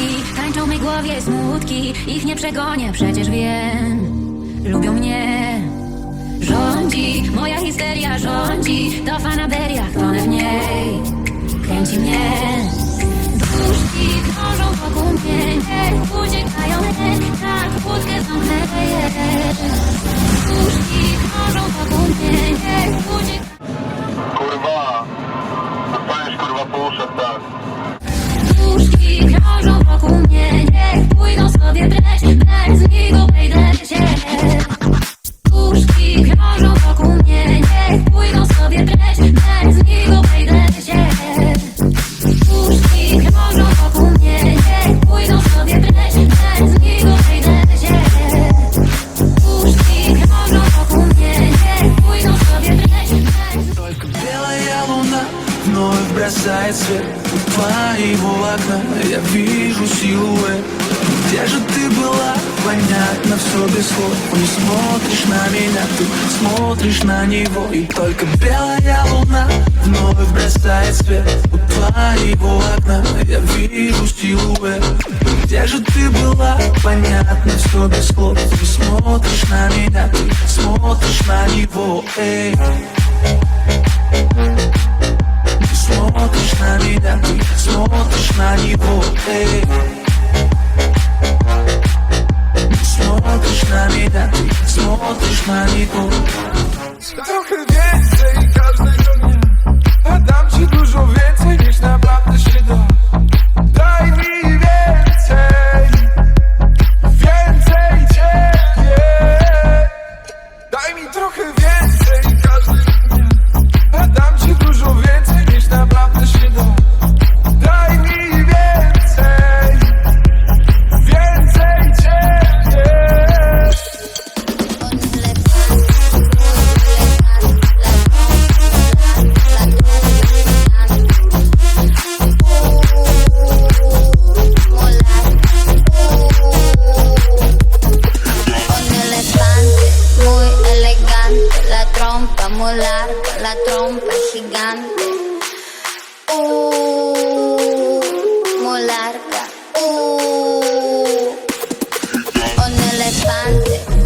smutki Tańczą mi głowie smutki Ich nie przegonię, przecież wiem. Lubią mnie. Rządzi, moja histeria rządzi To fanaberia, tonę w niej. Kręci mnie. Duszki krążą wokół mnie Nie uciekają, nie, tak łódkę zamknę Мигает свет у твоего окна Я вижу силуэт. Где же ты была? Понятно все без слов. Не смотришь на меня, ты смотришь на него. И только белая луна вновь бросает свет У твоего окна. Я вижу силуэт. Где же ты была? Понятно все без слов. Ты смотришь на меня, ты смотришь на него. Эй смотришь на меня, ты смотришь на него, эй. Смотришь на меня, ты смотришь на него,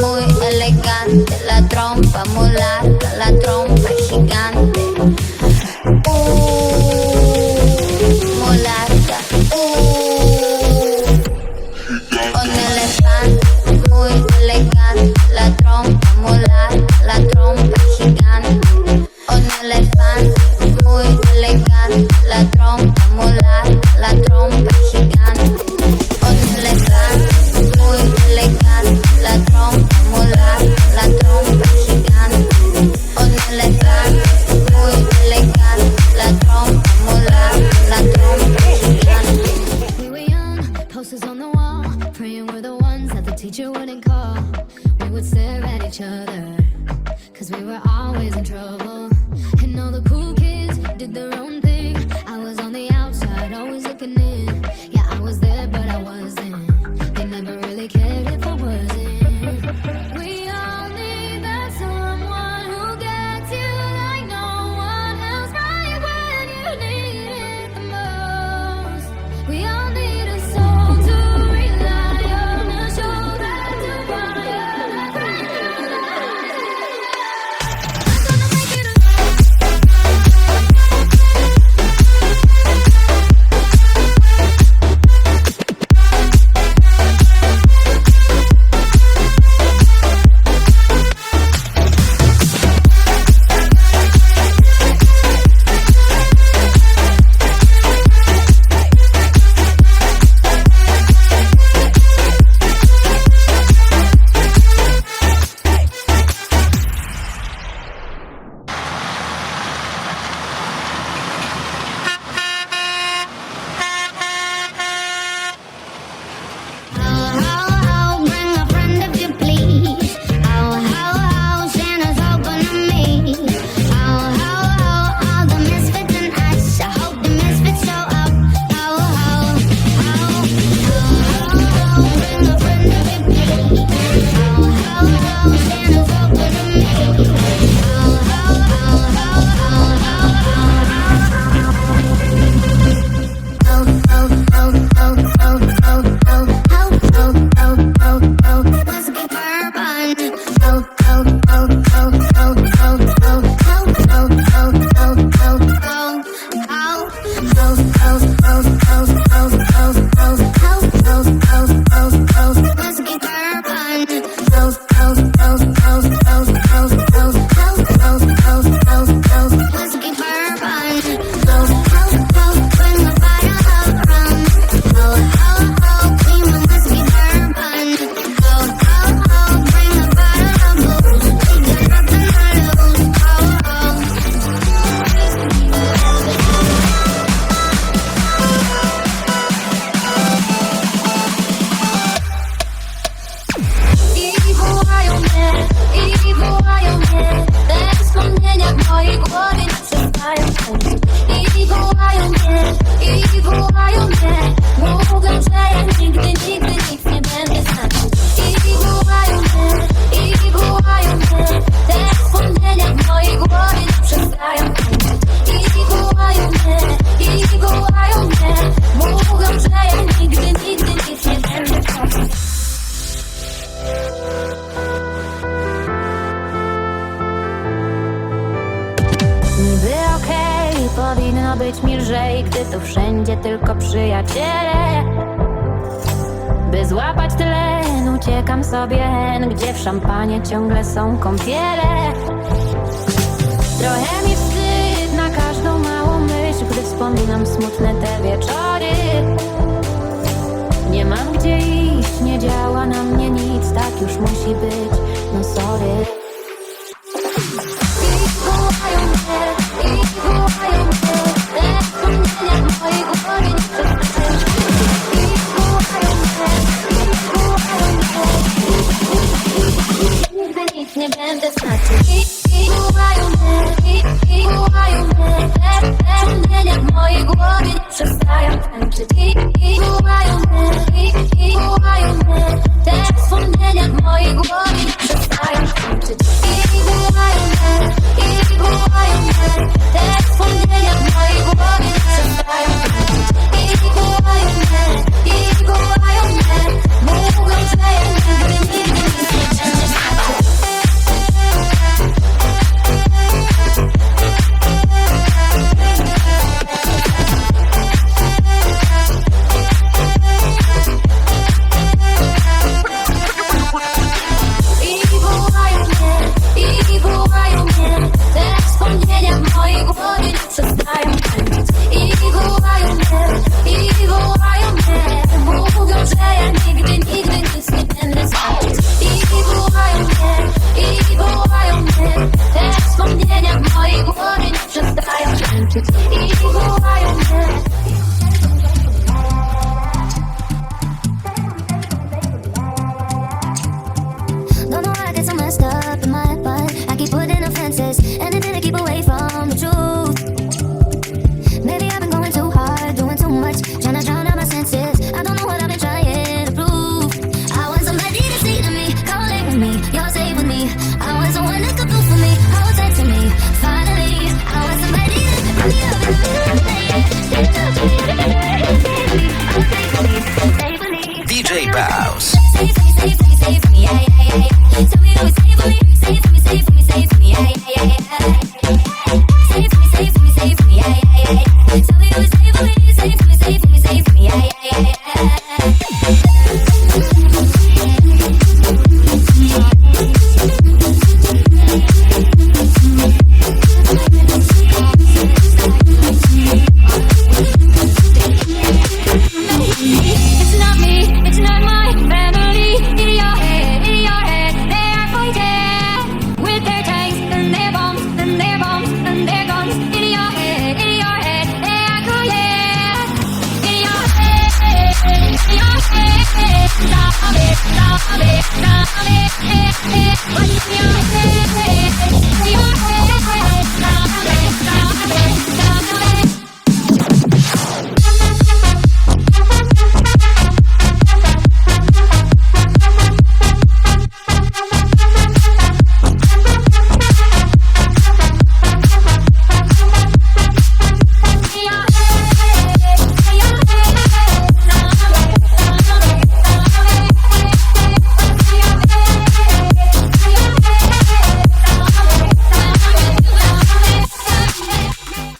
muy elegante, la trompa mulata. Powinno być mi lżej, gdy tu wszędzie tylko przyjaciele. By złapać tlen, uciekam sobie hen, Gdzie w szampanie ciągle są kąpiele. Trochę mi wstyd na każdą małą myśl Gdy wspominam smutne te wieczory. Nie mam gdzie iść, nie działa na mnie nic Tak już musi być. DJ Bows.